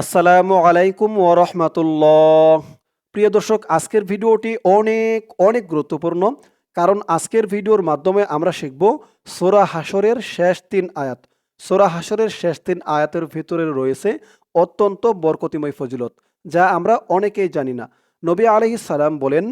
আসসালামু আলাইকুম ওরহমাতুল্লাহ প্রিয় দর্শক, আজকের ভিডিওটি অনেক অনেক গুরুত্বপূর্ণ, কারণ আজকের ভিডিওর মাধ্যমে আমরা শিখব সোরা হাসরের শেষ তিন আয়াত। সোরা হাসরের শেষ তিন আয়াতের ভিতরে রয়েছে অত্যন্ত বরকতিময় ফজিলত, যা আমরা অনেকেই জানি না। নবী আলহি সালাম বলেন,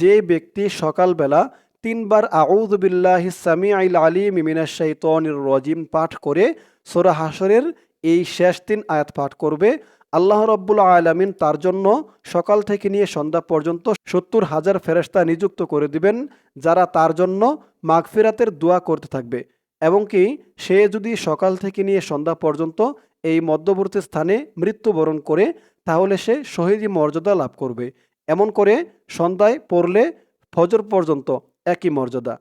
যে ব্যক্তি সকালবেলা তিনবার আউদুবিল্লাহি সামি আইল আলী মিমিনা শৈতনির রজিম পাঠ করে সোরা হাসরের এই শেষ তিন আয়াত পাঠ করবে আল্লাহ রব্বুল আলমিন তার জন্য সকাল থেকে নিয়ে সন্ধ্যা পর্যন্ত সত্তর হাজার ফেরেস্তা নিযুক্ত করে দিবেন, যারা তার জন্য মাগফিরাতের দোয়া করতে থাকবে। এবং কি, সে যদি সকাল থেকে নিয়ে সন্ধ্যা পর্যন্ত এই মধ্যবর্তী স্থানে মৃত্যুবরণ করে, তাহলে সে শহীদি মর্যাদা লাভ করবে। এমন করে সন্ধ্যায় পড়লে ফজর পর্যন্ত একই মর্যাদা।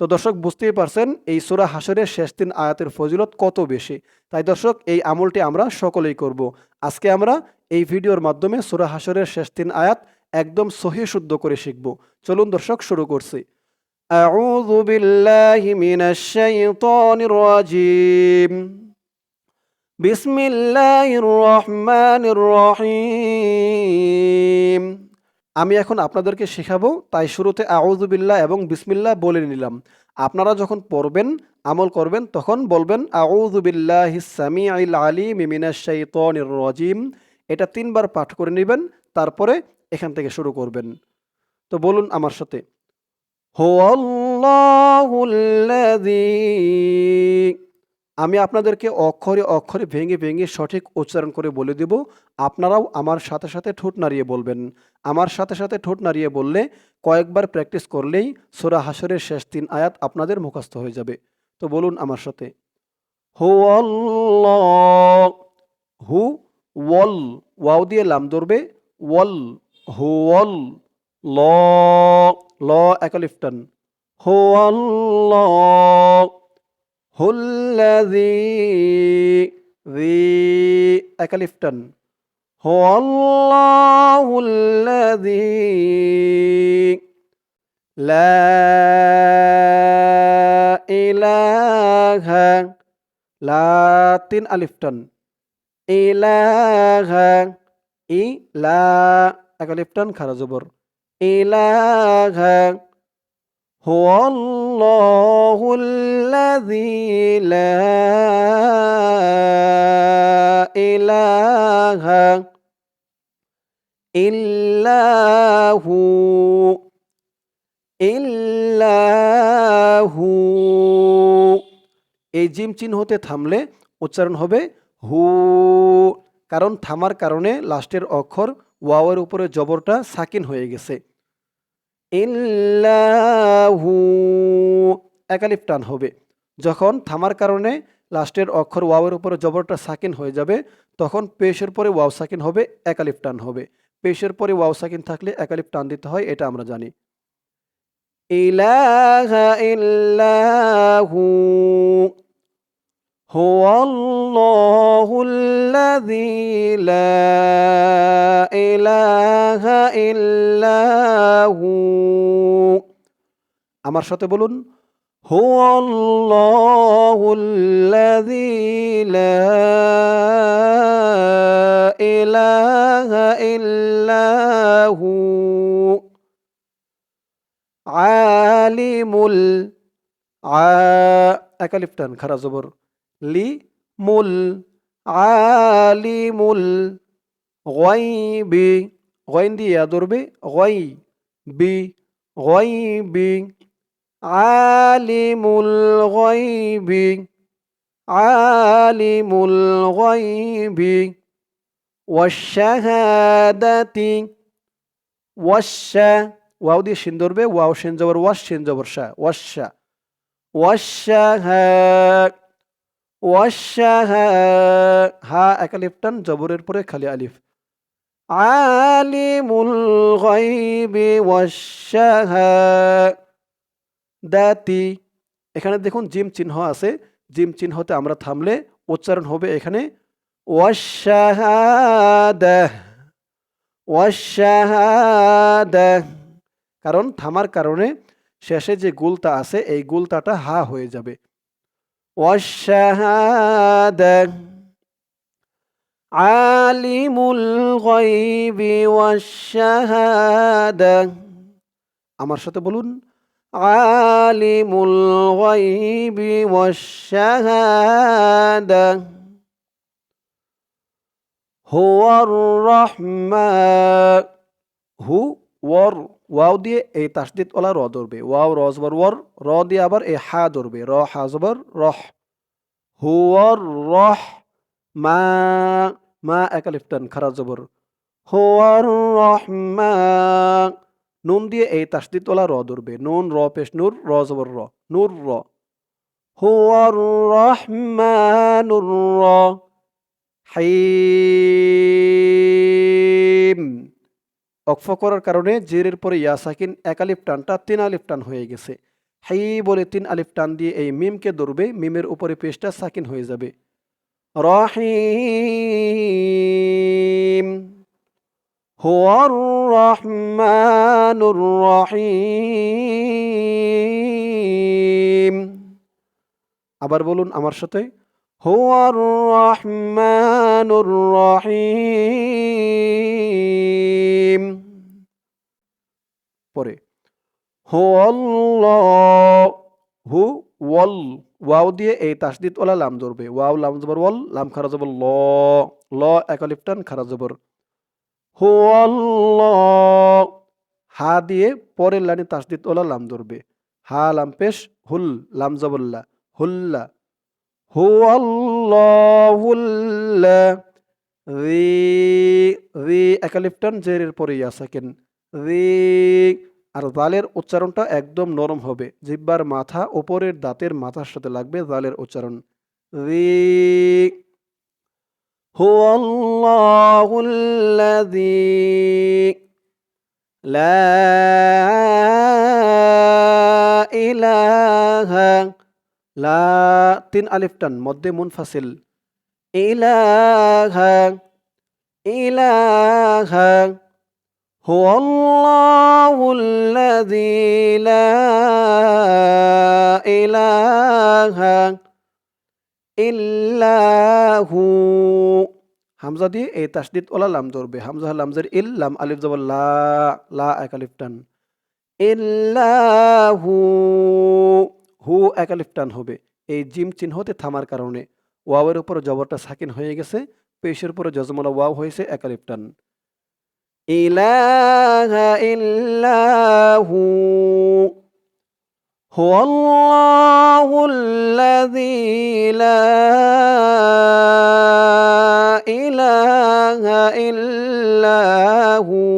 তো দর্শক বুঝতেই পারছেন এই সুরা হাসরের শেষ তিন আয়াতের ফজিলত কত বেশি তাই দর্শক এই আমলটি আমরা সকলেই করব আজকে আমরা এই ভিডিওর মাধ্যমে সুরা হাসরের শেষ তিন আয়াত একদম সহি শুদ্ধ করে শিখব চলুন দর্শক শুরু করছি أعوذ بالله من الشيطان الرجيم بسم الله الرحمن الرحيم আমি এখন আপনাদেরকে শেখাবো, তাই শুরুতে আউজুবিল্লাহ এবং বিসমিল্লাহ বলে নিলাম। আপনারা যখন পড়বেন, আমল করবেন, তখন বলবেন আউজুবিল্লাহ সামি আইল আলী মিমিনা শাইতনির রজিম। এটা তিনবার পাঠ করে নেবেন, তারপরে এখান থেকে শুরু করবেন। তো বলুন আমার সাথে। হো আমি আপনাদেরকে অক্ষরে অক্ষরে ভেঙে ভেঙে সঠিক উচ্চারণ করে বলে দেব। আপনারাও আমার সাথে সাথে ঠোঁট নাড়িয়ে বলবেন। আমার সাথে সাথে ঠোঁট নাড়িয়ে বললে কয়েকবার প্র্যাকটিস করলেই সোরা হাসরের শেষ তিন আয়াত আপনাদের মুখস্থ হয়ে যাবে। তো বলুন আমার সাথে। হু হু ওয়াল, ওয়াও দিয়ে লাম ধরবে। ওয়াল, হু ওয়াল ল ল একালিফটান হু অল্লাহ হুল্লাজি জি একালিফটন হুল্লাহুল্লাজি লা ইলাহা লাতিন আলিফটন ইলাহা ইলা একালিফটন খারাজবর ইলাহা هو الله الذي لا إله إلا هو إلا هو এই জিম চিহ্নতে থামলে উচ্চারণ হবে হু কারণ থামার কারণে লাস্টের অক্ষর ওয়াওয়ের উপরে জবরটা সাকিন হয়ে গেছে ইল্লাহু একালিফ টান হবে। যখন থামার কারণে লাস্টের অক্ষর ওয়াওয়ের উপরে জবরটা সাকিন হয়ে যাবে, তখন পেশের পরে ওয়াও সাকিন হবে, একালিফ টান হবে। পেশের পরে ওয়াও সাকিন থাকলে একালিফ টান দিতে হয়, এটা আমরা জানি। ইলাহা ইল্লাহু هو الله الذي لا إله إلا هو আমার সাথে বলুন هو الله الذي لا إله إلا هو عالم ال ع একালিফটান খারা জবর লি মুল আলিমুল গয়বি, গয়ন দিয়ে ইয়া ধরবে গয় বি গয়বি, আলিমুল গয়বি আলিমুল গয়বি ওয়াশাহাদাতি ওয়াশা ওয়াও দিয়ে শিন ধরবে, ওয়াও শিন জবর, ওয়াশ শিন জবর, শা ওয়াশা ওয়াশাহা ওয়াশাহা হা একালিফটান জবরের পরে খালি আলিফ। আলিমুল গায়বি ওয়াশাহা। দাতি, এখানে দেখুন জিম চিহ্ন আছে। জিম চিহ্নতে আমরা থামলে উচ্চারণ হবে এখানে ওয়াশাহাদা ওয়াশাহাদা কারণ থামার কারণে শেষে যে গুলতা আছে, এই গুলতাটা হা হয়ে যাবে। والشهادة আলিমুল গায়বি ওয়াশ-শাহাদা আমার সাথে বলুন আলিমুল গায়বি ওয়াশ-শাহাদা হুয়ার রহমান হু ওয়ার, ওয়াও দিয়ে এই তাসদিদ ওলা র ধরবে। ওয়াও, র জবর, ওয়ার, র দিয়ে আবার এই হা ধরবে। র, হা জবর, রহ। হুয়ার, রহ, মা মা একালিফটান খারা জবর। হুয়ার রহমান নুন দিয়ে এই তাসদিদ ওলা র ধরবে। নুন, র, পেশ, নূর, র জবর, র, নূর, র। হুয়ার রহমানুর র। হাইম। অক্ফ করার কারণে জেরের পরে ইয়া সাকিন এক আলিফ টানটা তিন আলিফ টান হয়ে গেছে। হাই বলে তিন আলিফ টান দিয়ে এই মিমকে ধরবে, মিমের উপরে পেশটা সাকিন হয়ে যাবে। রহিম। হুয়ার রহমানুর রহিম। আবার বলুন আমার সাথে। হুয়ার রহমানুর রহিম। পরে, হুয়াল্লাহ হু ওয়াল, ওয়াও দিয়ে এই তাসদিদ ওলা লাম ধরবে। ওয়াও লাম জবর, ওয়াল লাম খারা জবর, ল ল একালিফটান খারা জবর। হুয়াল্লাহ, হা দিয়ে পরের লাইনে তাসদিদ ওলা লাম ধরবে। হা, লাম পেশ, হুল, লাম জবল্লা হুল্লা। হুয়াল্লাহুল্লা রি রি একালিফটান জেরের পরে ইয়া সাকেন রি, আর জালের উচ্চারণটা একদম নরম হবে। জিব্বার মাথা, ওপরের দাঁতের মাথার সাথে লাগবে জালের উচ্চারণ। ইলাহা লা তিন আলিফ টান মধ্যে মুনফাসিল ইলাহা ইলাহা هو الله الذي لا إله إلا هو হামজা দিয়ে এই তাসদিদ ওলা লাম ধরবে হামজা লামজের ইল লাম আলিফ জবর লা লা এক আলিফ টান ইল্লাহু হু এক আলিফ টান হবে এই জিম চিহ্নতে থামার কারণে ওয়াওয়ের উপর জবরটা সাকিন হয়ে গেছে পেশের উপরে জজমলা ওয়াও হয়েছে এক আলিফ টান ইলাহা ইল্লাহু هو الله الذي لا إله إلا هو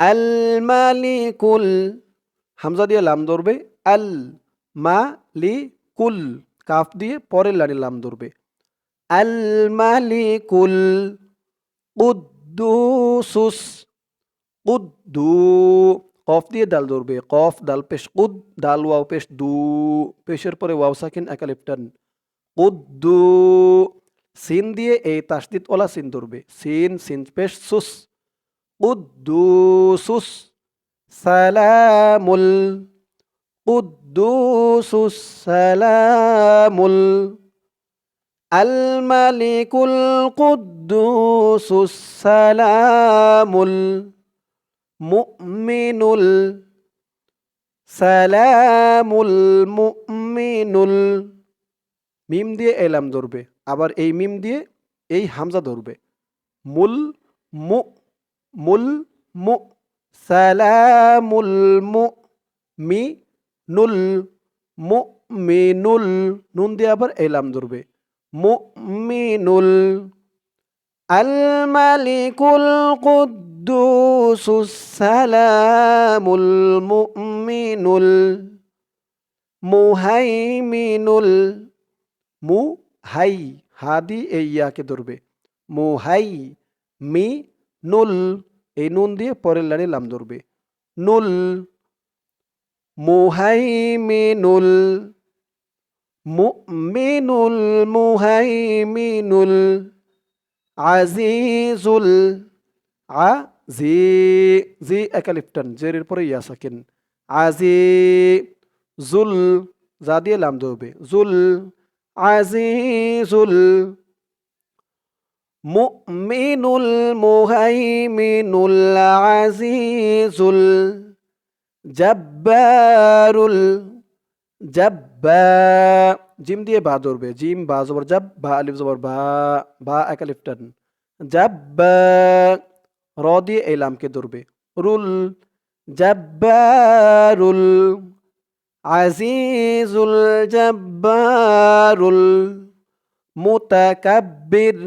আল মালিকুল হামজা দিয়ে লাম ধরবে, আল মা লি কুল, কাফ দিয়ে পরের লাইনে লাম ধরবে। আল মালিকুল কুদ্দুসুস, কুদ্দু, কফ দিয়ে দাল ধরবে। কফ দাল পেশ, কুদ দাল ওয়াও, পেশ, দু, পেশের পরে ওয়াও, সাকিন একালিপটান কুদ্দু, সিন দিয়ে এই তাসদিদ ওলা সিন ধরবে। সিন সিন, পেশ, সুস, কুদ্দুসুস। সালামুল কুদ্দুসুস সালামুল আল মালিকুল কুদ্দুসুস সালামুল মুমিনুল সালামুল মুমিনুল মিম দিয়ে এলাম ধরবে, আবার এই মিম দিয়ে এই হামজা ধরবে। মুল মু মুল মু সালামুল মু মি নুল মু মিনুল নুন দিয়ে আবার এলাম ধরবে। মু মিনুল আল মালিকুল কুদ্দুসুস সালামুল মুমিনুল মুহাইমিনুল মু হাই হাদি এই ইয়াকে ধরবে। মুহাই মি নুল এই নুন দিয়ে পরের লাইনে লাম ধরবে। নুল, মুহাইমিনুল, মুমিনুল, মুহাইমিনুল, আজিজুল আ জি জি একালিফটান জেরের পরে ইয়া সাকিন আজি জুল যা দিয়ে লাম ধরবে, জুল, আজিজুল মুমিনুল মুহাইমিনুল আজিজুল জাব্বারুল জাব্বা, জিম দিয়ে বা ধরবে, জিম বা জবর জাব, বা আলিফ জবর বা বা এক আলিফ টান। জাব্বা, র দিয়ে এই লামকে ধরবে। রুল, জাব্বারুল আজিজুল জাব্বারুল মুতাকাব্বির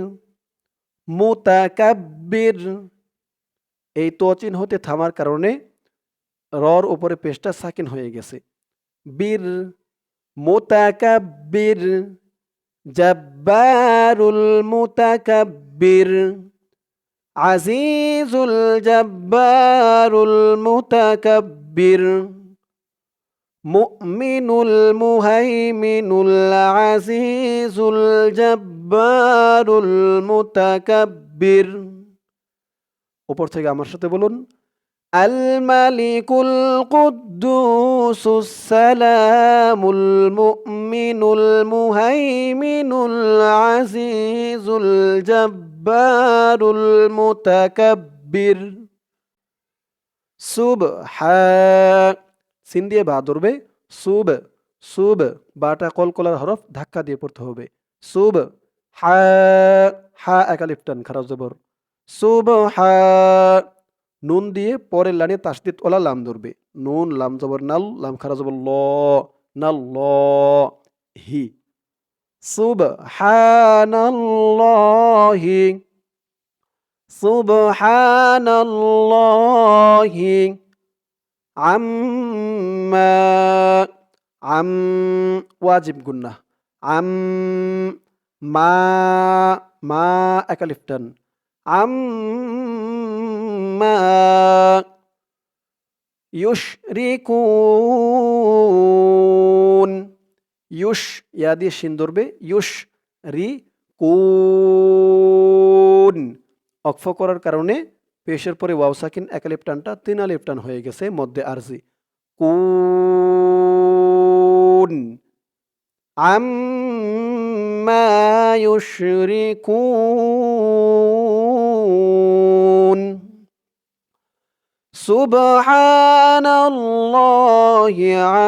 মুতাকাব্বির। এই তচিন হতে থামার কারণে রর উপরে পেশটা সাকিন হয়ে গেছে। বীর, মুতাকাব্বির, জাব্বারুল মুতাকাব্বির, আজিজুল জাব্বারুল মুতাকাব্বির, মুমিনুল মুহাইমিনুল আজিজুল জাব্বারুল মুতাকাব্বির। উপর থেকে আমার সাথে বলুন, আল মালিকুল কুদ্দুসুস সালামুল মুমিনুল মুহাইমিনুল আজিজুল জাব্বারুল মুতাকাব্বির। সুবহা সিন দিয়ে বা ধরবে, সুব সুব, বাটা কলকলার হরফ ধাক্কা দিয়ে পড়তে হবে। সুব হা হা একালিফটান খারাপ জবর। সুব, হা, নুন দিয়ে পরের লাইনে তাসদিদ ওলা লাম ধরবে। নুন, লাম জবর, নাল, লাম খারা জবর, ল, নাল, ল, হি। সুব হানাল্লাহি সুবহানাল্লাহি আম্মা আম ওয়াজিব গুন্না। আম মা মা একালিফটান আম্মা, ইউশরিকুন। ইউশ, ইয়া দিয়ে শিন ধরবে। ইউশ রি কুন অক্ষ করার কারণে পেশের পরে ওয়াও সাকিন, এক আলিফ টানটা, তিন টান হয়ে গেছে মধ্যে আরজি। কুন। আম্মা ইউশরিকুন। সুবহানাল্লাহি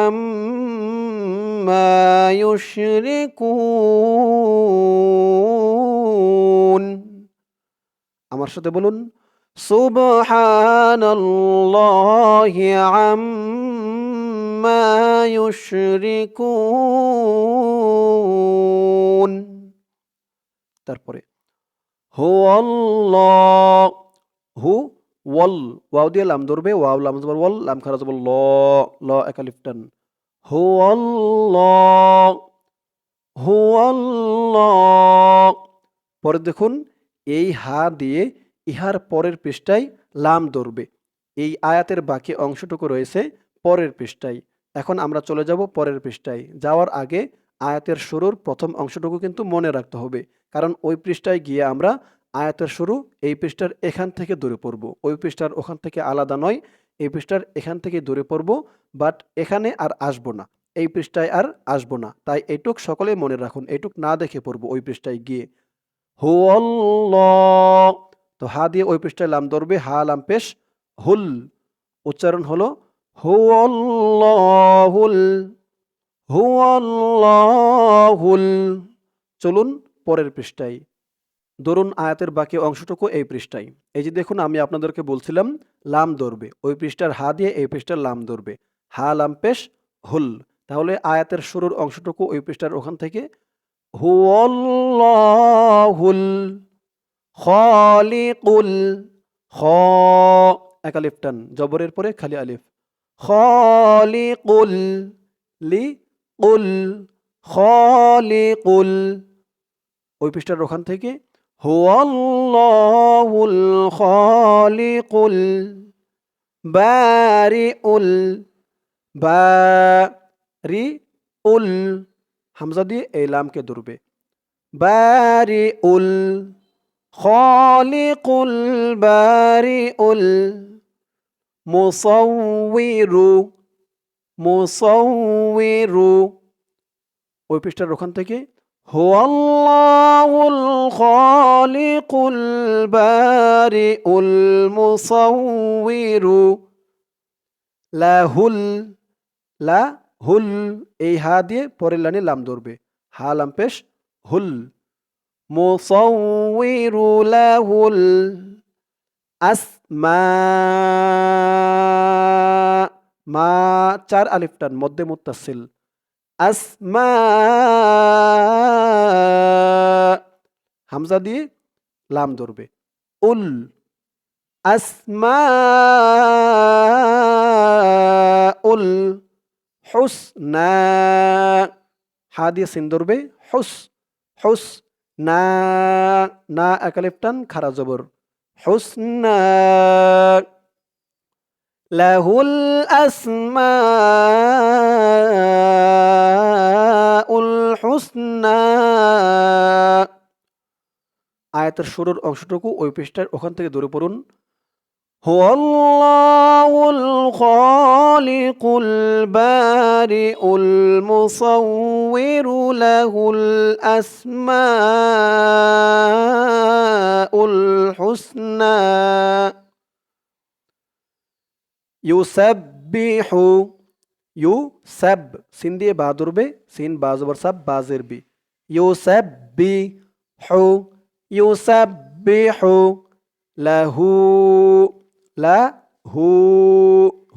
আম্মা ইউশরিকুন। আমার সাথে বলুন সুবহানাল্লাহি আম্মা ইউশরিকুন। তারপরে, হু আল্লাহ হু ওয়াল, ওয়াও দিয়ে লাম ধরবে, ওয়াও লাম জবর ওয়াল, লাম খারা জবর ল ল একালিফটান হু আল্লাহ হু আল্লাহ পরে দেখুন, এই হা দিয়ে ইহার পরের পৃষ্ঠায় লাম ধরবে। এই আয়াতের বাকি অংশটুকু রয়েছে পরের পৃষ্ঠায়। এখন আমরা চলে যাব পরের পৃষ্ঠায়। যাওয়ার আগে আয়াতের শুরুর প্রথম অংশটুকু কিন্তু মনে রাখতে হবে। কারণ ওই পৃষ্ঠায় গিয়ে আমরা আয়াতের শুরু, এই পৃষ্ঠার এখান থেকে দূরে পড়ব। ওই পৃষ্ঠার ওখান থেকে আলাদা নয়, এই পৃষ্ঠার এখান থেকে দূরে পড়ব বাট এখানে আর আসব না। এই পৃষ্ঠায় আর আসব না। তাই এইটুক সকলে মনে রাখুন এইটুক না দেখে পড়ব ওই পৃষ্ঠায় গিয়ে। হু আল্লাহ তো হা দিয়ে ওই পৃষ্ঠায় লাম ধরবে, হা লাম পেশ, হুল। উচ্চারণ হলো হু আল্লাহুল হু আল্লাহুল চলুন পরের পৃষ্ঠায়। ধরুন আয়াতের বাকি অংশটুকু এই পৃষ্ঠায়। এই যে দেখুন, আমি আপনাদেরকে বলছিলাম, লাম ধরবে। ওই পৃষ্ঠার হা দিয়ে এই পৃষ্ঠার লাম ধরবে। হা, লাম, পেশ, হুল। তাহলে আয়াতের শুরুর অংশটুকু ওই পৃষ্ঠার ওখান থেকে হু আল্লাহুল খালিকুল খ, এক আলিফ জবরের পরে খালি আলিফ। খালিকুল লি কুল খালিকুল। ওই পৃষ্ঠার ওখান থেকে, হুয়াল্লাহুল খালিকুল বারিউল বারিউল। হামজা দিয়ে এই লামকে ধরবে। বারিউল খালিকুল বারিউল। মুসৌরু মুসৌরু ওই পৃষ্ঠার ওখান থেকে, হুয়াল্লাহুল খালিকুল বারিউল মুসাউইরু। লাহুল লা হুল এই হা দিয়ে পরের লাইনে লাম ধরবে। হা লাম পেশ, হুল, মুসাউইরু লাহুল আসমা, মা, চার আলিফ টান, মধ্যে মুত্তাসিল। আসমা, হামজা দিয়ে লাম ধরবে। উল, আসমা, উল, হুসনা, হা দিয়ে সিন ধরবে, হুস হুস না না একালিফটান খারা জবর। হুসনা লাহুল আসমাউল الحسنى. আয়াতের শুরুর অংশটুকু ওই পৃষ্ঠার ওখান থেকে দূরে পড়ুন। هو الله الخالق البارئ المصور له الأسماء الحسنى. يسبح يسب. سين دي بادر بي سين بازور سب بازر بي. يسبح يسبح له লা হু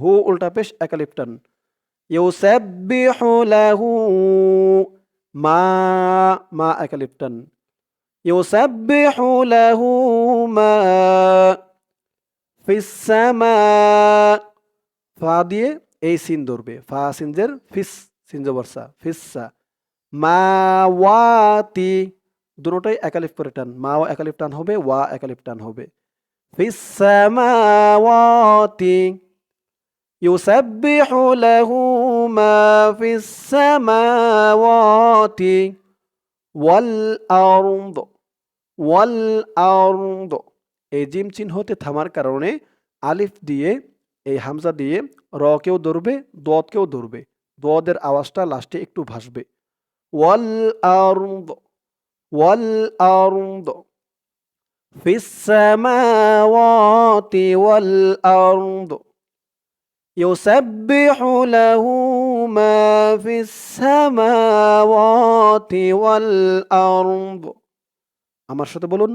হু উল্টা পেশ একালিপ্টান ইউসাব্বিহু লাহু মা মা একালিপ্টান ইউসাব্বিহু লাহু মা ফিস সামা, ফা দিয়ে এই সিন ধরবে। ফা সিনজের ফিস সিন জবরসা ফিসসা। মা ওয়াতি দুটোটাই একালিফ করে টান। মা ও একালিফ টান হবে, ওয়া একালিফ টান হবে। السماوات يسبح له ما في السماوات والأرض والأرض এই জিম চিহ্নতে থামার কারণে আলিফ দিয়ে এই হামজা দিয়ে র কেও ধরবে দোয়াতকেও ধরবে দোয়াদের আওয়াজটা লাস্টে একটু ভাসবে ওয়াল আরদ ওয়াল আরদ في السماوات والأرض يسبح له ما في السماوات والأرض আমার সাথে বলুন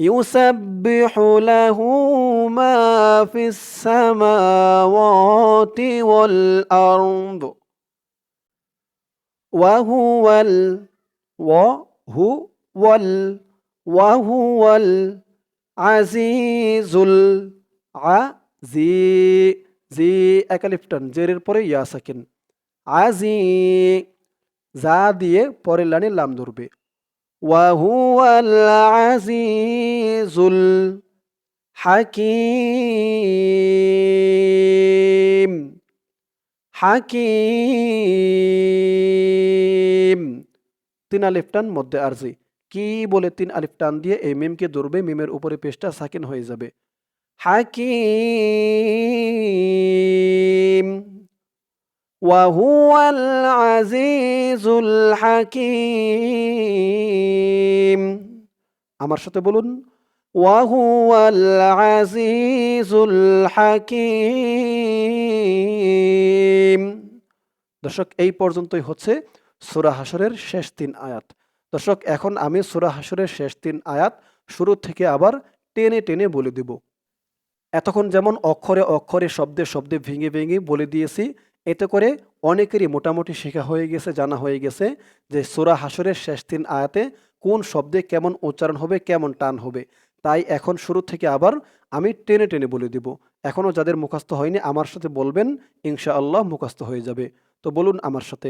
يسبح له ما في السماوات والأرض وهو ال وهو ال ওয়াহুয়াল আজিজুল আ জি জি একালিফটন জেরের পরে ইয়া সাকিন। আজি, যা দিয়ে পরের লাইনে লাম ধরবে। ওয়াহুয়াল আজিজুল হাকিম হাকিম তিনা লিফটান মধ্যে আরজি কি বলে তিন আলিফ টান দিয়ে এই মিমকে ধরবে, মিমের উপরে পেশটা সাকিন হয়ে যাবে। হাকিম হাকিম। আমার সাথে বলুন হাকিম। দর্শক, এই পর্যন্তই হচ্ছে সুরা হাসরের শেষ তিন আয়াত। দর্শক, এখন আমি সুরা হাসরের শেষ তিন আয়াত শুরু থেকে আবার টেনে টেনে বলে দেব। এতক্ষণ যেমন অক্ষরে অক্ষরে, শব্দে শব্দে ভেঙে ভেঙে বলে দিয়েছি, এতে করে অনেকেরই মোটামুটি শেখা হয়ে গেছে, জানা হয়ে গেছে যে সুরা হাসরের শেষ তিন আয়াতে কোন শব্দে কেমন উচ্চারণ হবে, কেমন টান হবে। তাই এখন শুরু থেকে আবার আমি টেনে টেনে বলে দিব। এখনও যাদের মুখস্থ হয়নি, আমার সাথে বলবেন, ইনশাআল্লাহ মুখস্থ হয়ে যাবে। তো বলুন আমার সাথে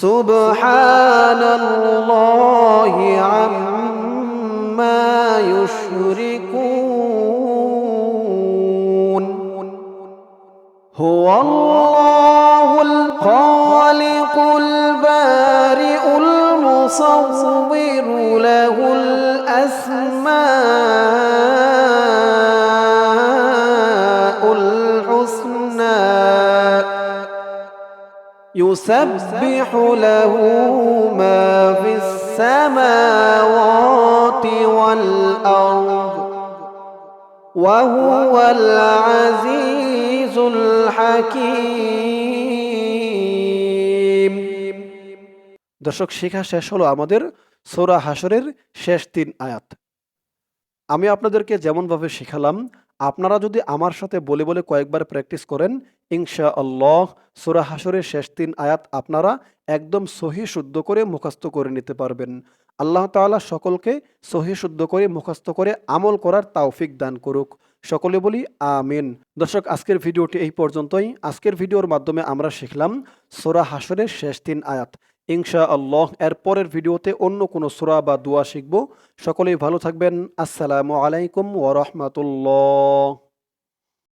سبحان الله عما يشركون يسبح له ما في السماوات والأرض وهو العزيز الحكيم দর্শক শেখা শেষ হলো আমাদের সোরা হাসরের শেষ তিন আয়াত আমি আপনাদেরকে যেমনভাবে শেখালাম আপনারা যদি আমার সাথে বলে বলে কয়েকবার প্র্যাকটিস করেন ইনশা আল্লাহ সোরা হাসরের শেষ তিন আয়াত আপনারা একদম সহি শুদ্ধ করে মুখস্থ করে নিতে পারবেন। আল্লাহ তাআলা সকলকে সহি শুদ্ধ করে মুখস্থ করে আমল করার তাওফিক দান করুক। সকলে বলি আমিন। দর্শক, আজকের ভিডিওটি এই পর্যন্তই। আজকের ভিডিওর মাধ্যমে আমরা শিখলাম সোরা হাসরের শেষ তিন আয়াত। ইনশা আল্লাহ এর পরের ভিডিওতে অন্য কোনো সুরা বা দোয়া শিখব। সকলেই ভালো থাকবেন। আসসালামু আলাইকুম ওরহমতুল্লাহ